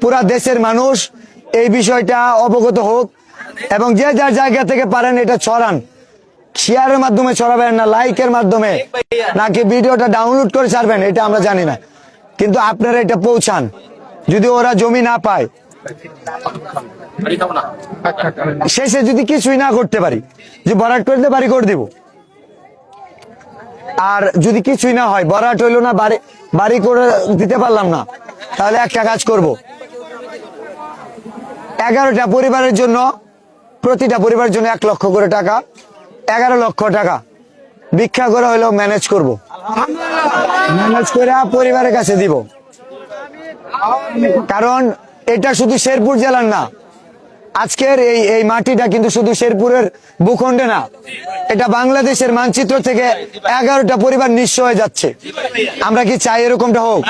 পুরা দেশের মানুষ এই বিষয়টা অবগত হোক এবং যে যার জায়গা থেকে পারেন এটা ছড়ান। শেয়ারের মাধ্যমে ছড়াবেন না, লাইকের মাধ্যমে। নাকি ভিডিওটা ডাউনলোড করে ছাড়বেন, এটা আমরা জানি না। কিন্তু আপনারা এটা পৌঁছান। যদি ওরা জমি না পায়। শেষে যদি কিছুই না করতে পারি, যে বরাট করে দিতে বাড়ি করে দিব। আর যদি কিছুই না হয়, বরাট হইল না, বাড়ি বাড়ি করে দিতে পারলাম না। তাহলে একটা কাজ করব। এগারোটা পরিবারের জন্য, প্রতিটা পরিবারের জন্য এক লক্ষ করে টাকা, এগারো লক্ষ টাকা। ভিক্ষা করে হলেও ম্যানেজ করব। ম্যানেজ করে পরিবারের কাছে দিব। কারণ এটা শুধু শেরপুর জেলার না আজকের এই এই মাটিটা কিন্তু শুধু শেরপুরের ভূখণ্ডে না, এটা বাংলাদেশের মানচিত্র থেকে এগারোটা পরিবার নিঃস্ব হয়ে যাচ্ছে। আমরা কি চাই এরকমটা হোক?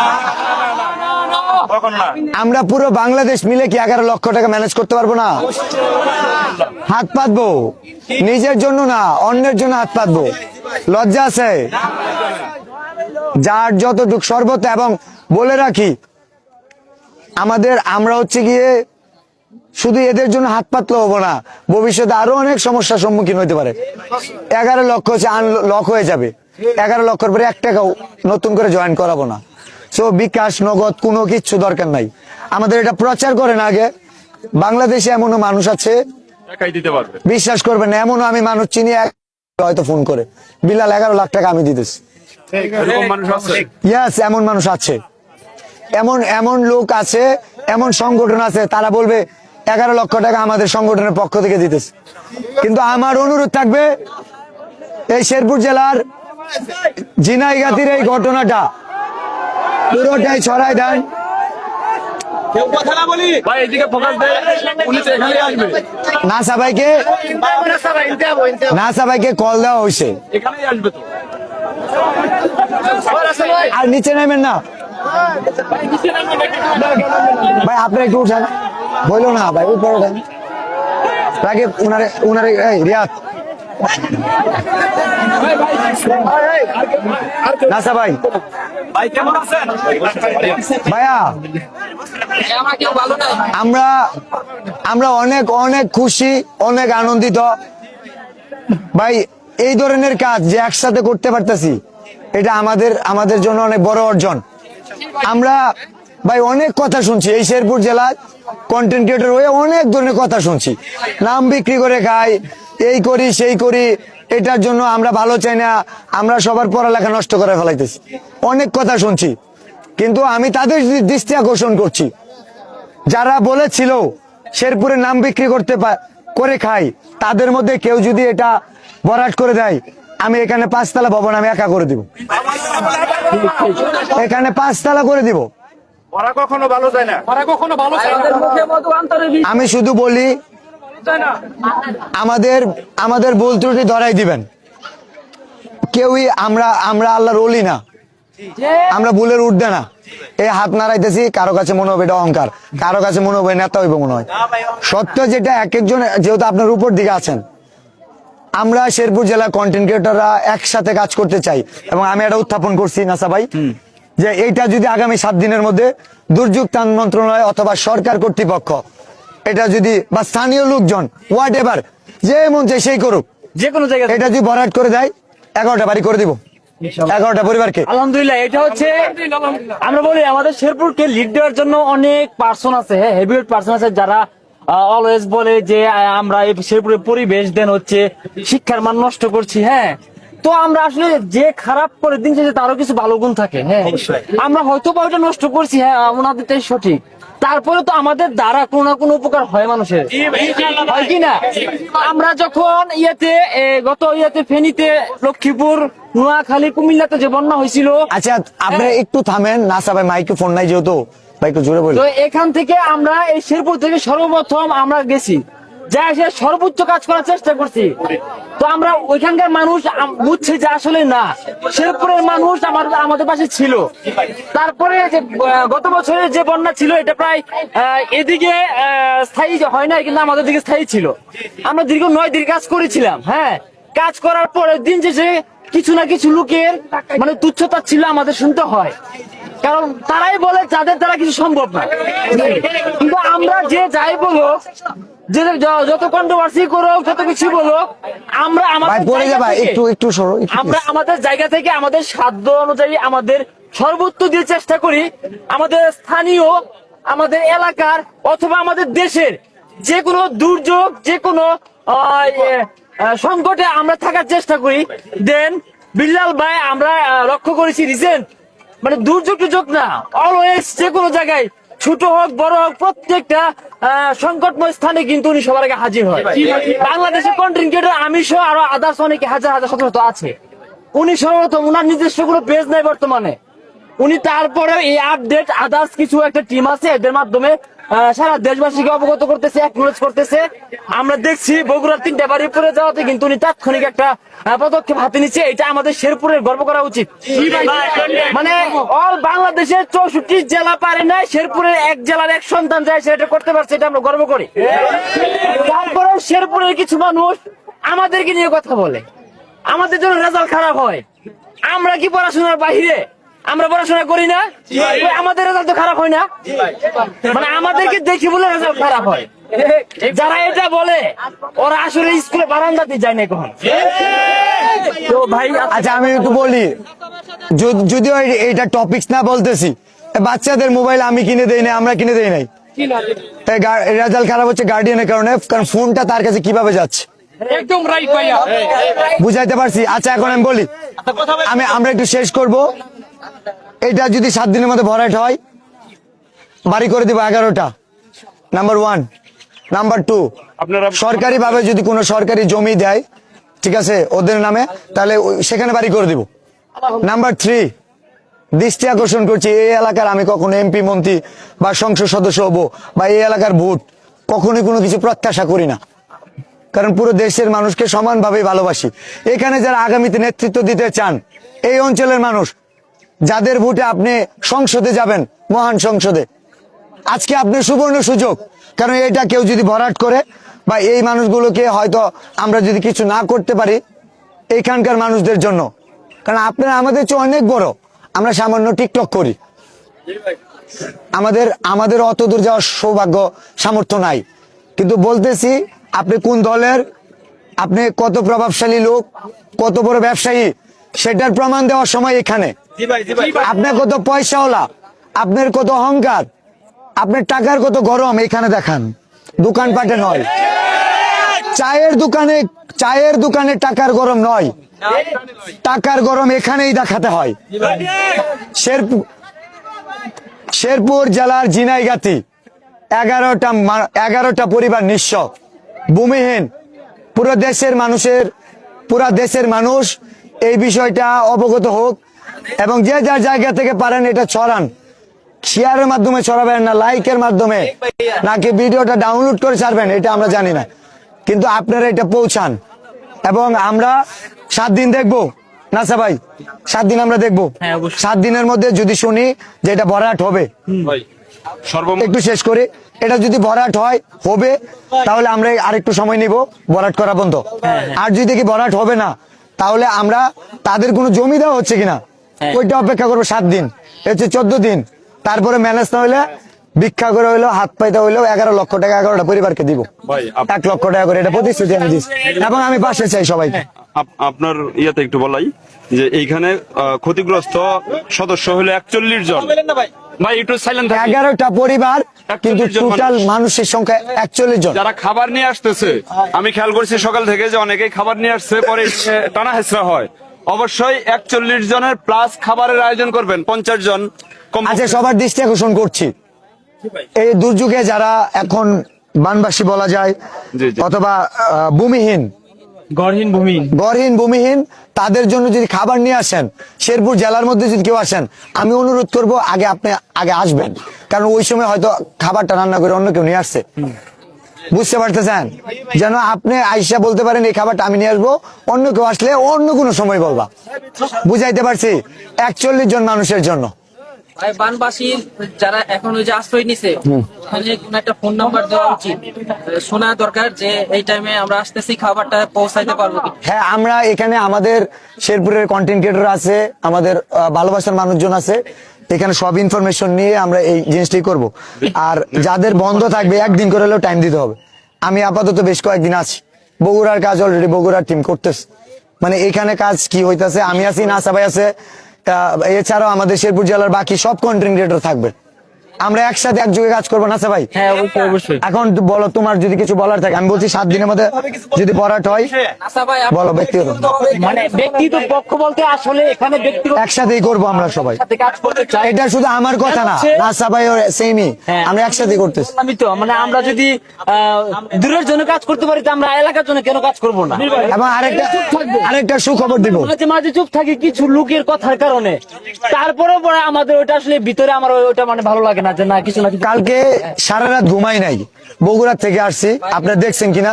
আমরা পুরো বাংলাদেশ মিলে কি এগারো লক্ষ টাকা ম্যানেজ করতে পারব না? হাত পাতবো। নিজের জন্য না, অন্যের জন্য হাত পাতবো। লজ্জা আছে? যার যতটুক সর্বত এবং বলে রাখি, আমাদের আমরা হচ্ছে গিয়ে শুধু এদের জন্য হাত পাতলে হব না ভবিষ্যতে আরও অনেক সমস্যার সম্মুখীন হতে পারে। এগারো লক্ষ হচ্ছে লক হয়ে যাবে। এগারো লক্ষের পরে এক টাকাও নতুন করে জয়েন করাবো না। সো বিকাশ নগদ কোনো কিচ্ছু দরকার নাই। আমাদের এটা প্রচার করেন আগে। বাংলাদেশে এমনও মানুষ আছে। বিশ্বাস করবেন এমনও আমি মানুষ চিনি এক- হয়তো ফোন করে। বিলাল এগারো লাখ টাকা আমি দিতেছি। ইয়াস এমন মানুষ আছে। এমন এমন লোক আছে এমন সংগঠন আছে তারা বলবে এগারো লক্ষ টাকা আমাদের সংগঠনের পক্ষ থেকে দিতেছে। কিন্তু আমার অনুরোধ থাকবে এই শেরপুর জেলার জিনাইগাতির এই ঘটনাটা পুরোটাই ছড়াই দেন। না সবাইকে না সবাইকে কল দেওয়া হয়েছে। আর নিচে নামেন না। ভাই আপনি একটু উঠান। বলল না ভাই, উপরে আগে উনারে উনারে, এই, রিয়াদ। আমরা অনেক অনেক খুশি, অনেক আনন্দিত। ভাই, এই ধরনের কাজ যে একসাথে করতে পারতেছি, এটা আমাদের আমাদের জন্য অনেক বড় অর্জন। আমরা, ভাই, অনেক কথা শুনছি এই শেরপুর জেলার কন্টেন্ট ক্রিয়েটর হয়ে অনেক ধরনের কথা শুনছি। নাম বিক্রি করে খাই, এই করি, সেই করি, এটার জন্য আমরা ভালো চাই না, আমরা সবার পড়ালেখা নষ্ট করে ফেলাইতেছি। অনেক কথা শুনছি, কিন্তু আমি তাদের দৃষ্টি আকর্ষণ করছি। যারা বলেছিল শেরপুরের নাম বিক্রি করতে করে খাই, তাদের মধ্যে কেউ যদি এটা বরাট করে দেয়, আমি এখানে পাঁচতলা ভবন আমি একা করে দিব। এখানে পাঁচতলা করে দিব। ওরা কখনো ভালো যায় না। ওরা কখনো ভালো যায় না। আমি শুধু বলি আমাদের আমাদের ভুল ত্রুটি ধরাই দিবেন। কেউই আমরা আমরা আল্লাহর ওলি না। আমরা ভুলের উঠবে না। এই হাত নাড়াইতেছি কারও কাছে মনে হবে এটা অহংকার। কারও কাছে মনে হবে নেতা হইব মনে হয়। সত্য যেটা এক একজন যেহেতু আপনার উপর দিকে আছেন। আমরা শেরপুর জেলার কন্টেন্ট ক্রিয়েটররা একসাথে কাজ করতে চাই। এবং আমি এটা উত্থাপন করছি নাসা ভাই। যে এইটা যদি আগামী সাত দিনের মধ্যে দুর্যোগ ত্রাণ মন্ত্রণালয় অথবা সরকার কর্তৃপক্ষ এটা যদি বা স্থানীয় লোকজন হোয়াট এভার যে মন চাই সেই করুক যে কোনো জায়গায় এটা যদি ভরাট করে দেয় এগারোটা বাড়ি করে দিব। এগারোটা পরিবারকে। আলহামদুলিল্লাহ এটা হচ্ছে আমরা বলি আমাদের শেরপুরকে লিড দেওয়ার জন্য অনেক পার্সন আছে হ্যাঁ হেভিওয়েট পার্সন আছে যারা অলওয়েজ বলে যে আমরা এই শেরপুরের পরিবেশ দেন হচ্ছে শিক্ষার মান নষ্ট করছি হ্যাঁ। তো আমরা আসলে যে খারাপ করে দিন শেষে তারও কিছু ভালো গুণ থাকে হ্যাঁ? আমরা হয়তো বা ওটা নষ্ট করছি হ্যাঁ ওনাদেরটাই সঠিক। তারপরে তো আমাদের দ্বারা কোনো না কোনো উপকার হয় মানুষের। হয় কি না? আমরা যখন ইয়েতে গত ইয়েতে ফেনীতে লক্ষ্মীপুর নোয়াখালী কুমিল্লাতে যে বন্যা হয়েছিল আচ্ছা আপনি একটু থামেন না ভাই মাইকে ফোন নাই যেহেতু ভাই একটু জোরে বলি তো এখান থেকে আমরা এই শেরপুর থেকে সর্বপ্রথম আমরা গেছি। যা এসে সর্বোচ্চ কাজ করার চেষ্টা করছি। তো আমরা ওইখানকার মানুষ যে আসলে না। মানুষ আমার, আমাদের পাশে ছিল। তারপরে যে গত বছরের যে বন্যা ছিল, এটা প্রায় এদিকে স্থায়ী হয় না কিন্তু আমাদের দিকে স্থায়ী ছিল। আমরা দীর্ঘ নয় দিন কাজ করেছিলাম হ্যাঁ। কাজ করার পরে দিন শেষে কিছু না কিছু লোকের মানে তুচ্ছতা ছিল আমাদের শুনতে হয়। কারণ তারাই বলে যাদের দ্বারা কিছু সম্ভব না। কিন্তু আমরা যে যাই বলো যে যত কন্ট্রোভার্সি করো যত কিছু বলো আমরা আমাদের পড়ে জায়গা যাবা থেকে- একটু একটু আমরা আমাদের জায়গা থেকে আমাদের সাধ্য অনুযায়ী আমাদের সর্বোচ্চ দিয়ে চেষ্টা করি। আমাদের স্থানীয় আমাদের এলাকার অথবা আমাদের দেশের যে কোনো দুর্যোগ যে কোনো ইয়ে, সংকটে আমরা থাকার চেষ্টা করি। দেন বিল্লাল ভাই আমরা লক্ষ্য করেছি রিসেন্ট মানে দুর্যোগ টুযোগ না অলওয়েজ যে কোনো জায়গায় ছোট হোক বড় হোক প্রত্যেকটা সংকটময় স্থানে কিন্তু উনি সবার আগে হাজির হয়। বাংলাদেশের কন্টেন্ট ক্রিয়েটর আমি সহ আরও আদার্স অনেক হাজার হাজার শত শত আছে। উনি সর্বপ্রথম উনার নিজস্ব কোনো পেজ নাই বর্তমানে। উনি তারপরে এই আপডেট আদার্স কিছু একটা টিম আছে এদের মাধ্যমে সারা দেশবাসীকে অবগত করতেছে অ্যাকনোলেজ করতেছে। আমরা দেখছি বগুড়ার তিনটা বাড়ি পরে যাওয়াতে কিন্তু উনি তাৎক্ষণিক একটা পদক্ষেপ হাতে নিচ্ছে। এটা আমাদের শেরপুরের গর্ব করা উচিত। মানে অল বাংলাদেশের চৌষট্টি জেলা পারে না শেরপুরের এক জেলার এক সন্তান যায় সেটা করতে পারছে, এটা আমরা গর্ব করি। তারপরে শেরপুরের কিছু মানুষ আমাদেরকে নিয়ে কথা বলে। আমাদের জন্য রেজাল্ট খারাপ হয়। আমরা কি পড়াশোনার বাইরে আমরা পড়াশোনা করি না? আমাদের রেজাল্ট তো খারাপ হয় না? মানে আমাদেরকে দেখি বলে রেজাল্ট খারাপ হয়। যারা এটা বলে ওরা আসলে স্কুলে বারান্দাতে যায় না কখন। তো ভাই আচ্ছা আমি একটু বলি। যদ- যদিও এই- এইটা টপিক্স না বলতেছি বাচ্চাদের মোবাইল আমি কিনে দেই নাই আমরা কিনে দেই নাই। রেজাল্ট খারাপ হচ্ছে গার্ডিয়ানের কারণে কারণ ফোনটা তার কাছে কীভাবে যাচ্ছে? একদম রাইট ভাইয়া। বুঝাইতে পারছি? আচ্ছা এখন আমি বলি। আমি আমরা একটু শেষ করব। এটা যদি সাত দিনের মধ্যে ভরাট হয় বাড়ি করে দিব এগারোটা। নাম্বার ওয়ান নাম্বার টু আপনারা সরকারি ভাবে যদি কোনো সরকারি জমি দেয় ঠিক আছে ওদের নামে তাহলে সেখানে বাড়ি করে দিব। নাম্বার থ্রি দৃষ্টি আকর্ষণ করছি এই এলাকার আমি কখনো এমপি মন্ত্রী বা সংসদ সদস্য হব বা এই এলাকার ভোট কখনোই কোনো কিছু প্রত্যাশা করি না। কারণ পুরো দেশের মানুষকে সমানভাবে ভালোবাসি। এখানে যারা আগামীতে নেতৃত্ব দিতে চান এই অঞ্চলের মানুষ যাদের ভোটে আপনি সংসদে যাবেন, মহান সংসদে। আজকে আপনার সুবর্ণ সুযোগ কারণ এটা কেউ যদি ভরাট করে, বা এই মানুষগুলোকে হয়তো আমরা যদি কিছু না করতে পারি, এইখানকার মানুষদের জন্য। কারণ আপনারা আমাদের চেয়ে অনেক বড়। আমরা সামান্য টিকটক করি। আমাদের আমাদের অত দূর যাওয়ার সৌভাগ্য, সামর্থ্য নাই। কিন্তু বলতেছি, আপনি কোন দলের, আপনি কত প্রভাবশালী লোক, কত বড় ব্যবসায়ী, সেটার প্রমাণ দেওয়ার সময় এখানে। আপনার কত পয়সাওয়ালা আপনার কত অহংকার আপনার টাকার কত গরম এখানে দেখান। দোকানপাটে নয়। চায়ের দোকানে চায়ের দোকানে টাকার গরম নয়। টাকার গরম এখানেই দেখাতে হয়। শেরপুর শেরপুর জেলার জিনাইগাতি এগারোটা এগারোটা পরিবার নিঃস্ব ভূমিহীন। পুরো দেশের মানুষের পুরা দেশের মানুষ এই বিষয়টা অবগত হোক। এবং যে যার জায়গা থেকে পারেন এটা ছড়ান। শেয়ারের মাধ্যমে ছড়াবেন না লাইকের মাধ্যমে। নাকি ভিডিওটা ডাউনলোড করে ছাড়বেন এটা আমরা জানি না। কিন্তু আপনারা এটা পৌঁছান। এবং আমরা সাত দিন দেখব। নাসা ভাই সাত দিন আমরা দেখব। হ্যাঁ, সাত দিনের মধ্যে যদি শুনি যে এটা ভরাট হবে। একটু শেষ করে। এটা যদি ভরাট হয় হবে তাহলে আমরা আরেকটু সময় নিব। ভরাট করা বন্ধ। আর যদি দেখি ভরাট হবে না তাহলে আমরা তাদের কোনো জমি দেওয়া হচ্ছে কিনা? ওইটা অপেক্ষা করব সাত দিন। এ হচ্ছে চোদ্দ দিন। তারপরে ম্যানেজ না হলে ভিক্ষা করে হইল হাত পাইতে হইল এগারো লক্ষ টাকা এগারোটা পরিবারকে দিব। এক লক্ষ টাকা করে এটা প্রতিশ্রুতি আমি দিচ্ছি। এবং আমি পাশে চাই সবাইকে। আপনার ইয়াতে একটু বলাই যে এইখানে ক্ষতিগ্রস্ত সদস্য হলো একচল্লিশ জন। ভাই। একটু সাইলেন্ট এগারোটা পরিবার কিন্তু টোটাল মানুষের সংখ্যা একচল্লিশ জন। যারা খাবার নিয়ে আসতেছে আমি খেয়াল করছি সকাল থেকে যে অনেকেই খাবার নিয়ে আসছে পরে টানা হেসরা হয়। অবশ্যই একচল্লিশ জনের প্লাস খাবারের আয়োজন করবেন পঞ্চাশ জন। কম আচ্ছা সবার দৃষ্টি আকর্ষণ করছি। এই দুর্যোগে যারা এখন বানবাসী বলা যায় জি, জি। অথবা আহ, ভূমিহীন গড়হীন ভূমি গড়হীন ভূমিহীন তাদের জন্য যদি খাবার নিয়ে আসেন শেরপুর জেলার মধ্যে যদি কেউ আসেন আমি অনুরোধ করব আগে আপনি আগে আসবেন। কারণ ওই সময় হয়তো খাবারটা রান্না করে অন্য কেউ নিয়ে আসছে। বুঝতে পারতেছেন? যেন আপনি আইসা বলতে পারেন এই খাবারটা আমি নিয়ে আসব। অন্য কেউ আসলে অন্য কোনো সময় বলবা। বুঝাইতে পারছি? একচল্লিশ জন মানুষের জন্য। বানবাসীর যারা এখন ওই যে আশ্রয় নিছে ওখানে কোন একটা ফোন নাম্বার দেওয়া উচিত। শোনা দরকার যে এই টাইমে আমরা আসতেছি খাবারটা পৌঁছাইতে পারব হ্যাঁ আমরা এখানে আমাদের শেরপুরের কন্টেন্ট ক্রিয়েটর আছে আমাদের ভালোবাসার মানুষজন আছে। এখানে সব ইনফরমেশন নিয়ে আমরা এই জিনিসটাই করব। আর যাদের বন্ধ থাকবে, একদিন করে হলেও টাইম দিতে হবে। আমি আপাতত বেশ কয়েকদিন আছি। বগুড়ার কাজ অলরেডি বগুড়ার টিম করতেছে। মানে এখানে কাজ কি হইতেছে? আমি আছি না সবাই আছে এছাড়াও আমাদের শেরপুর জেলার বাকি সব কন্টেন্ট ক্রিয়েটর থাকবে। আমরা একসাথে একযোগে কাজ করব নাসা ভাই? হ্যাঁ অবশ্যই এখন বলো তোমার যদি কিছু বলার থাকে আমি বলছি সাত দিনের মধ্যে যদি বরাট হয় আচ্ছা বলো ব্যক্তিগত। মানে ব্যক্তিগত পক্ষ বলতে আসলে এখানে ব্যক্তিগত একসাথেই করব আমরা সবাই। সাথে কাজ করতে চাই। এটা শুধু আমার কথা না নাসা ভাই সেমই হ্যাঁ। আমরা একসাথে করতেছি। আমি তো মানে আমরা যদি আহ, দূরের জন্য কাজ করতে পারি তো আমরা এলাকার জন্য কেন কাজ করব না? এবং আরেকটা আরেকটা সুখবর দিব। মাঝে মাঝে চুপ থাকি কিছু লোকের কথার কারণে। তারপরে পরে আমাদের ওটা আসলে ভিতরে আমার ওটা মানে ভালো লাগে না। না না কালকে সারা রাত ঘুমাই নাই। বগুড়া থেকে আসছি। আপনারা দেখছেন কিনা?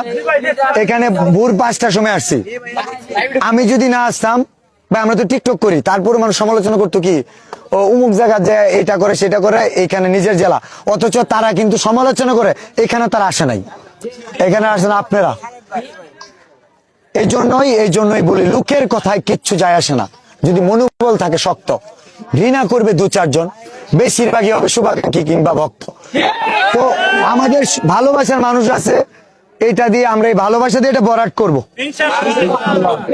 এখানে ভোর পাঁচটার সময় আসছি। আমি যদি না আসতাম বা আমরা তো টিকটক করি। তারপরে মানুষ সমালোচনা করতো কি, ও উমুক জায়গা যে এটা করে, সেটা করে, এখানে নিজের জেলা। অথচ তারা কিন্তু সমালোচনা করে, এখানে তারা আসে নাই। এখানে আসেন আপনারা। এই জন্যই এই জন্যই বলি, লোকের কথায় কিচ্ছু যায় আসে না। যদি মনোবল থাকে শক্ত। ঘৃণা করবে দু চারজন। বেশিরভাগই হবে শুভাকাঙ্ক্ষী কিংবা ভক্ত। তো আমাদের ভালোবাসার মানুষ আছে এটা দিয়ে আমরা এই ভালোবাসা দিয়ে এটা বরাট করব।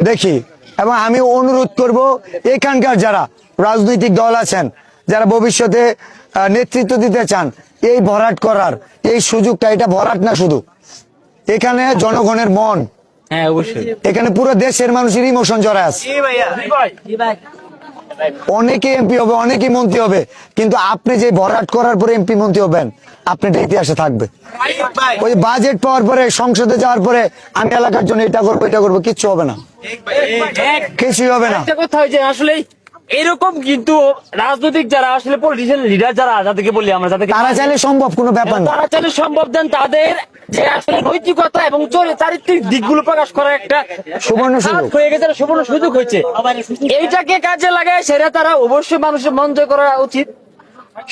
দেখি। এবং আমি অনুরোধ করব এখানকার যারা রাজনৈতিক দল আছেন যারা ভবিষ্যতে আহ, নেতৃত্ব দিতে চান এই ভরাট করার এই সুযোগটা এটা ভরাট না শুধু। এখানে জনগণের মন। হ্যাঁ অবশ্যই। এখানে পুরো দেশের মানুষের ইমোশন জড়ায় আছে। অনেকে এমপি হবে অনেকে মন্ত্রী হবে কিন্তু আপনি যে ভরাট করার পরে এমপি মন্ত্রী হবেন আপনি এটা ইতিহাসে থাকবে। ওই বাজেট পাওয়ার পরে সংসদে যাওয়ার পরে আমি এলাকার জন্য এটা করব এটা করব কিচ্ছু হবে না। কিছুই হবে না। কথা আসলে এরকম কিন্তু রাজনৈতিক যারা আসলে পলিটিশিয়ান লিডার যারা যাদেরকে বলি আমরা যাদেরকে তারা চাইলে সম্ভব কোনো ব্যাপার না। তারা চাইলে সম্ভব দেন তাদের যে আসলে নৈতিকতা এবং চারিত্রিক দিকগুলো প্রকাশ করার একটা সুবর্ণ সুযোগ। হয়ে গেছে সুবর্ণ সুযোগ হয়েছে। এইটাকে কাজে লাগায় সেটা তারা অবশ্যই মানুষের মন জয় করা উচিত।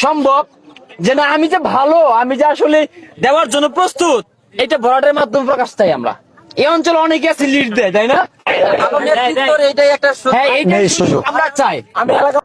সম্ভব। যে না আমি যে ভালো আমি যে আসলে দেওয়ার জন্য প্রস্তুত এটা ভরাটের মাধ্যমে প্রকাশ চাই আমরা। এই অঞ্চলে অনেকে আছে লিড দেয় তাই না? আমার এটাই একটা হ্যাঁ। আমরা চাই। আমি